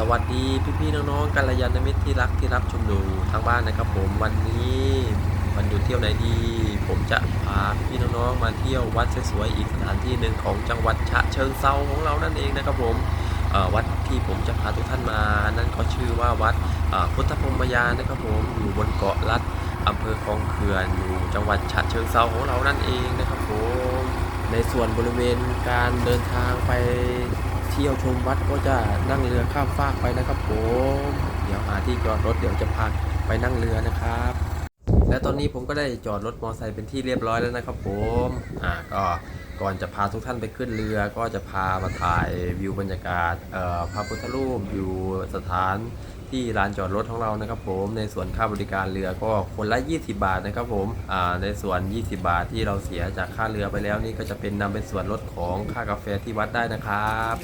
สวัสดีพี่ๆน้องๆกัลยาณมิตรที่รักที่รับชมอยู่ทางบ้านนะครับ ผมวันนี้วันหยุดเที่ยวไหนดี ผมจะพาพี่ๆน้องๆมาเที่ยววัดสวยๆอีกสถานที่หนึ่งของจังหวัดฉะเชิงเซาของเรานั่นเองนะครับผมวัดที่ผมจะพาทุกท่านมา นั่นก็ชื่อว่าวัดพุทธพรมยานนะครับผมอยู่บนเกาะลัดอำเภอคลองเขื่อนอยู่จังหวัดฉะเชิงเซาของเรานั่นเองนะครับผมในส่วนบริเวณการเดินทางไป เที่ยวชมวัดก็จะนั่งเรือข้ามฟากไปนะครับผมเดี๋ยวหาที่จอดรถเดี๋ยวจะพาไปนั่งเรือนะครับ และตอนนี้ผมก็ได้จอดรถมอเตอร์ไซค์เป็นที่เรียบร้อยแล้วนะครับผมอ่าก็ก่อนจะพาทุกท่านไปขึ้นเรือก็จะพามาถ่ายวิวบรรยากาศเอ่อพระพุทธรูปอยู่สถานที่ลานจอดรถของเรานะครับ ผมในส่วนค่าบริการเรือก็คนละ 20 บาทนะครับผมอ่าในส่วน 20 บาทที่เราเสียจากค่าเรือไปแล้วนี่ก็จะเป็นนำเป็นส่วนลดของค่ากาแฟที่วัดได้นะครับ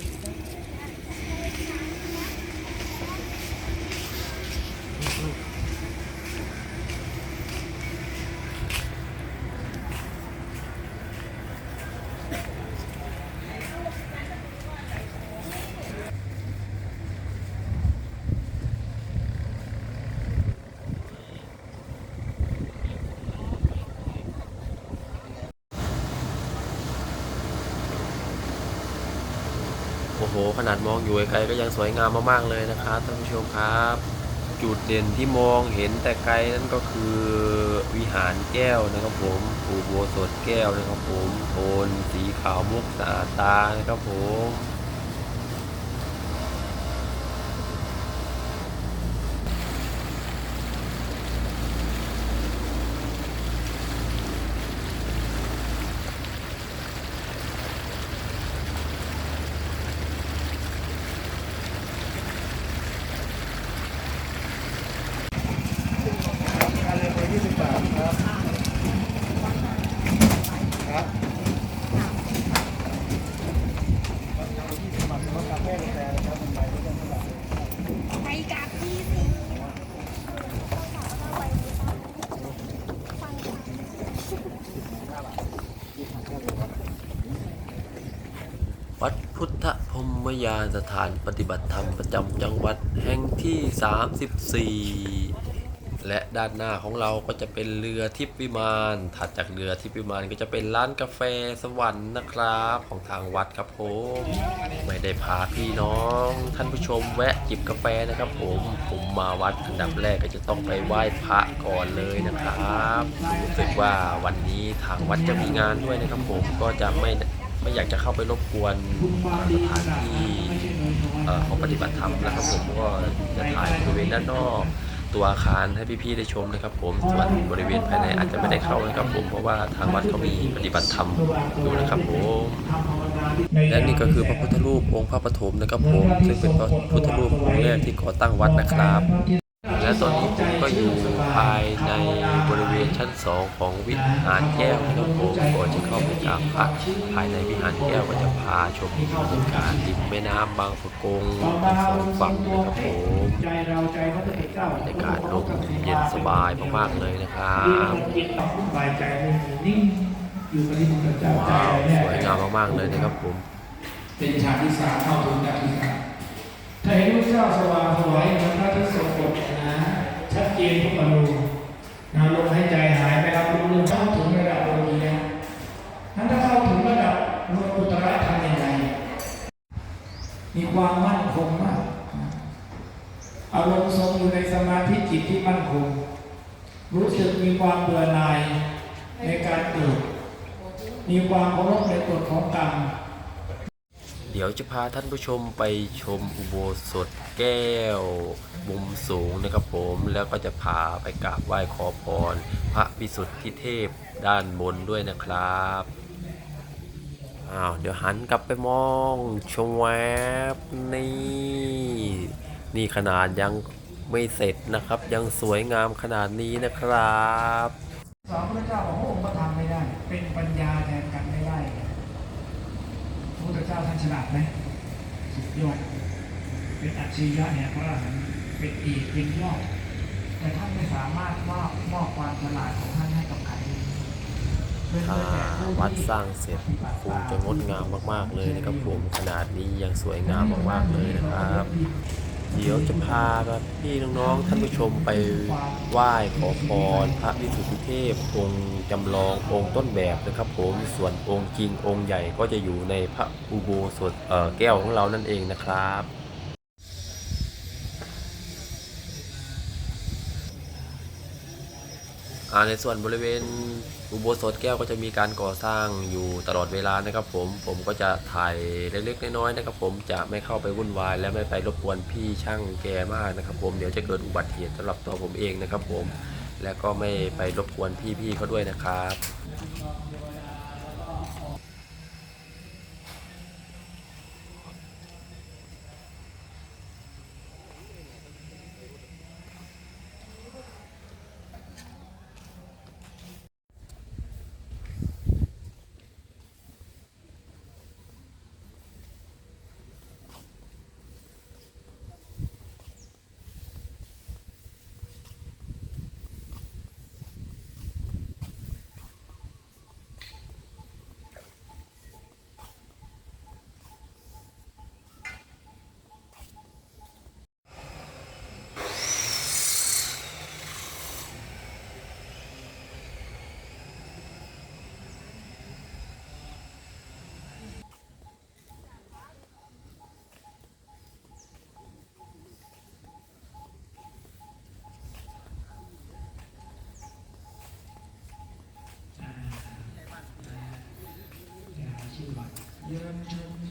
โอ้โห ขนาดมองอยู่ไกลก็ยังสวยงามมากๆเลยนะครับท่านผู้ชมครับ จุดเด่นที่มองเห็นแต่ไกลนั่นก็คือวิหารแก้วนะครับผมปูโบสถแก้วนะครับผมโทนสีขาวมุกสะอาดตานะครับผม การเรียนไป20บาทครับ ครับ20บาทสำหรับกาแฟกาแฟนะครับเป็นใบที่เป็นเท่าไหร่ ไปกับพี่สิ วัดพุทธพรมยานสถานปฏิบัติธรรมประจำจังหวัดแห่งที่ 34 และด้านหน้าของเราก็จะเป็นเรือทิพย์วิมานถัดจากเรือทิพย์วิมานก็จะเป็นร้านกาแฟสวรรค์นะครับ ของทางวัดครับผมไม่ได้พาพี่น้อง ท่านผู้ชมแวะจิบกาแฟนะครับ ผมผมมาวัดอันดับแรกก็จะต้องไปไหว้พระก่อนเลยนะครับรู้สึกว่าวันนี้ทางวัดจะมีงานด้วยนะครับผมก็จะไม่ ไม่อยากจะเข้าไปรบกวนสถานที่เของปฏิบัติธรรมนะครับผมก็จะถ่ายบริเวณด้านนอกตัวอาคารให้พี่ๆได้ชมนะครับผมส่วนบริเวณภายในอาจจะไม่ได้เข้านะครับผมเพราะว่าทางวัดเขามีปฏิบัติธรรมอยู่นะครับผมและนี่ก็คือพระพุทธรูปองค์พระปฐมนะครับผมซึ่งเป็นพระพุทธรูปองค์แรกที่ก่อตั้งวัดนะครับ และตอนนี้ผมก็อยู่ภายในบริเวณชั้นสองของวิหารแก้วนะครับผมก่อนจะเข้าไปกราบพระภายในวิหารแก้วก็จะพาชมบรรยากาศริมแม่น้ำบางปะกงทั้งสองฝั่งนะครับผมใจเราระพุทธเจ้าบรรยากาศลมเย็นสบายมากๆเลยนะครับว้าวสวยงามมากๆเลยนะครับผมเป็นฉากที่สามเข้าถึงฉากที่สาม ถ้าเห็นพระเจ้าสว่างสวยเหมือนพระที่ทรงกฎนะชัดเจนทุกอนูนะลมหายใจหายไปรับรู้เรื่องเข้าถึงระดับโลกีแล้วนั้นถ้าเข้าถึงระดับโลกุตระทำยังไงมีความมั่นคงมากอารมณ์ทรงอยู่ในสมาธิจิตที่มั่นคง รู้สึกมีความเบื่อหน่ายในการเกิดมีความเคารพในกฎของกรรม ดี๋ยวจะพาท่านผู้ชมไปชมอุโบสถแก้วมุมสูงนะครับผมแล้วก็จะพาไปกราบไหว้ขอพร พระพิสุทธิเทพด้านบนด้วยนะครับอ้าวเดี๋ยวหันกลับไปมองชมแวบนี่นี่ขนาดยังไม่เสร็จนะครับ ยังสวยงามขนาดนี้นะครับ สอนพระเจ้าของพระองค์ก็ทำไม่ได้ เป็นปัญญาแทนกันไม่ได้ เราท่านฉลาดไหมสุดยอด เป็นอัจฉริยะเนี่ยเพราะว่าเป็นอีกเป็นยอด แต่ท่านไม่สามารถมอบมอบความฉลาดของท่านให้กับใครถ้าวัดสร้างเสร็จคงจะงดงามมาก ๆ เลยนะครับผมขนาดนี้ยังสวยงามมาก ๆ เลยนะครับ เดี๋ยวจะพาพี่น้องๆท่านผู้ชมไปไหว้ขอพรพระวิสุทธิเทพองค์จำลององค์ต้นแบบนะครับ ผมส่วนองค์จริงองค์ใหญ่ก็จะอยู่ในพระอุโบสถแก้วของเรานั่นเองนะครับ อ่า ในส่วนบริเวณอุโบสถแก้วก็จะมีการก่อสร้างอยู่ตลอดเวลานะครับ ผมผมก็จะถ่ายเล็กๆน้อยๆนะครับ ผมจะไม่เข้าไปวุ่นวาย และไม่ไปรบกวนพี่ช่างแกมากนะครับ ผมเดี๋ยวจะเกิดอุบัติเหตุสำหรับตัวผมเองนะครับ ผมและก็ไม่ไปรบกวนพี่ๆเขาด้วยนะครับ เ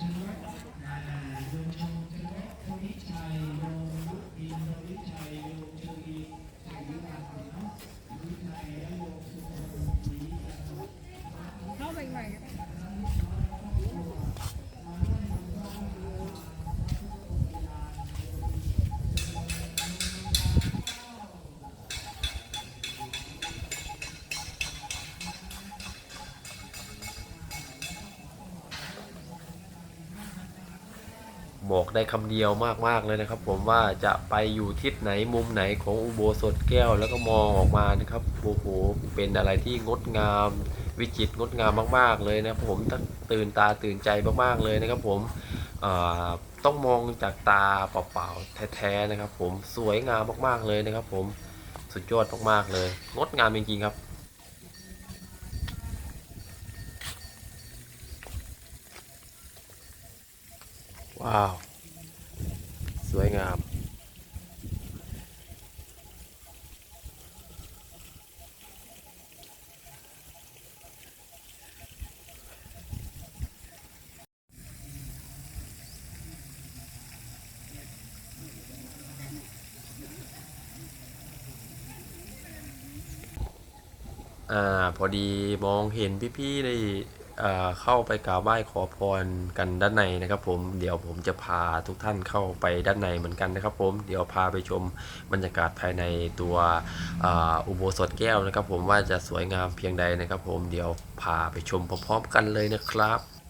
บอกได้คำเดียวมากๆเลยนะครับ ผมว่าจะไปอยู่ทิศไหนมุมไหนของอุโบสถแก้ว แล้วก็มองออกมานะครับโอ้โหเป็นอะไรที่งดงาม วิจิตรงดงามมากๆเลยนะครับผมต,ตื่นตาตื่นใจมากๆเลยนะครับ ผมต้องมองจากตาเปล่าๆแท้ๆนะครับ ผมสวยงามมากๆเลยนะครับ ผมสุดยอดมากๆเลย งดงามจริงๆครับว้าว สวยงาม อ่า พอดีมองเห็นพี่ๆได้อ่า เข้าไปกราบไหว้ขอพรกันด้านในนะครับผมเดี๋ยวผมจะพาทุกท่านเข้าไปด้านในเหมือนกันนะครับ ผมเดี๋ยวพาไปชมบรรยากาศภายในตัวอุโบสถแก้วนะครับ ผมว่าจะสวยงามเพียงใดนะครับ ผมเดี๋ยวพาไปชมพร้อมๆกันเลยนะครับ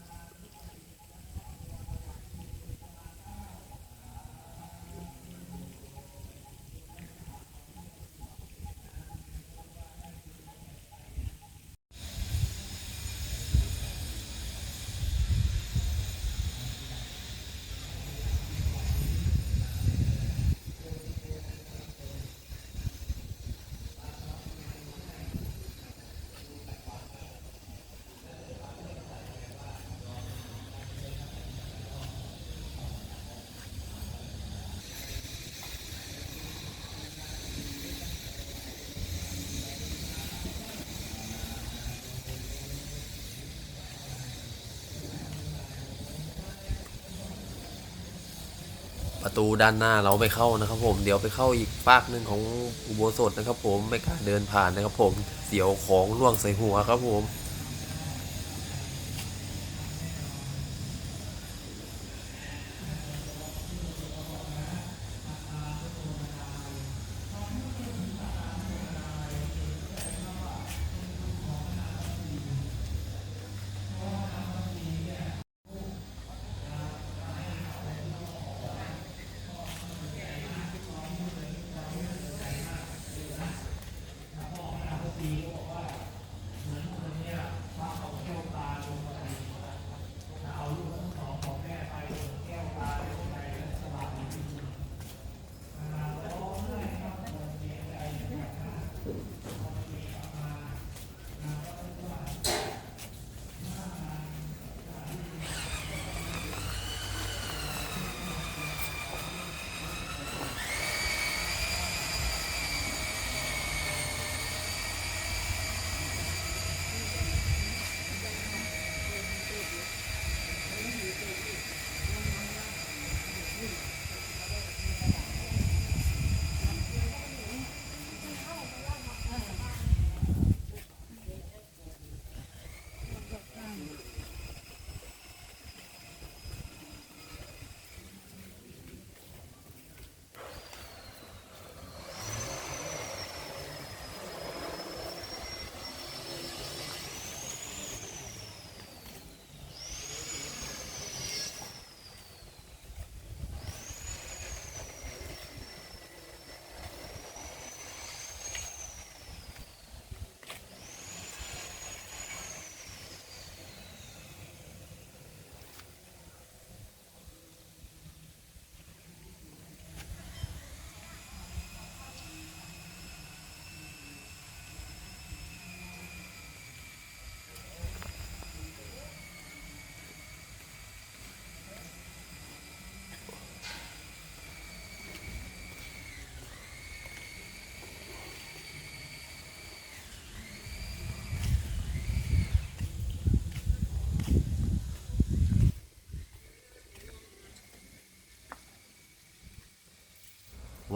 ประตูด้านหน้าเราไม่เข้านะครับ ผมเดี๋ยวไปเข้าอีกปากหนึ่งของอุโบสถนะครับ ผมไม่กล้าเดินผ่านนะครับ ผมเสียวของล่วงใส่หัวครับผม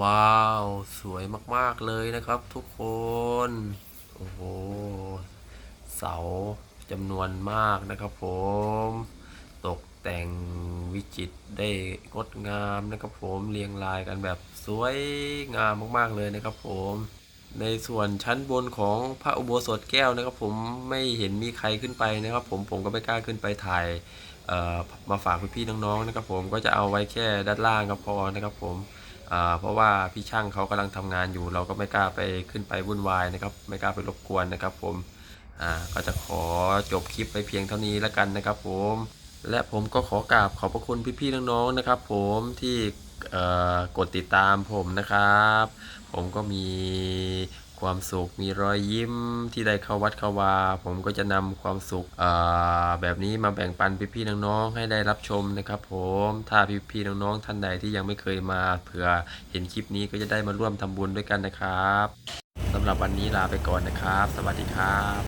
ว้าว สวยมากๆเลยนะครับทุกคน โอ้โห เสาจำนวนมากนะครับผม ตกแต่งวิจิตได้งดงามนะครับผมเรียงรายกันแบบสวยงามมากๆเลยนะครับผม ในส่วนชั้นบนของพระอุโบสถแก้วนะครับ ผมไม่เห็นมีใครขึ้นไปนะครับ ผมผมก็ไม่กล้าขึ้นไปถ่ายมาฝากพี่ๆน้องๆนะครับ ผมก็จะเอาไว้แค่ด้านล่างก็พอนะครับผม เพราะว่าพี่ช่างเขากำลังทำงานอยู่ เราก็ไม่กล้าไปขึ้นไปวุ่นวายนะครับ ไม่กล้าไปรบกวนนะครับ ผมก็จะขอจบคลิปไปเพียงเท่านี้แล้วกันนะครับ ผมและผมก็ขอกราบขอบพระคุณพี่ๆน้องๆนะครับ ผมที่กดติดตามผมนะครับ ผมก็มี ความสุข มีรอยยิ้มที่ได้เข้าวัดเข้าวา ผมก็จะนำความสุขแบบนี้มาแบ่งปันพี่ๆน้องๆให้ได้รับชมนะครับ ผมถ้าพี่ๆน้องๆท่านใดที่ยังไม่เคยมาเผื่อเห็นคลิปนี้ก็จะได้มาร่วมทำบุญด้วยกันนะครับสำหรับวันนี้ลาไปก่อนนะครับ สวัสดีครับ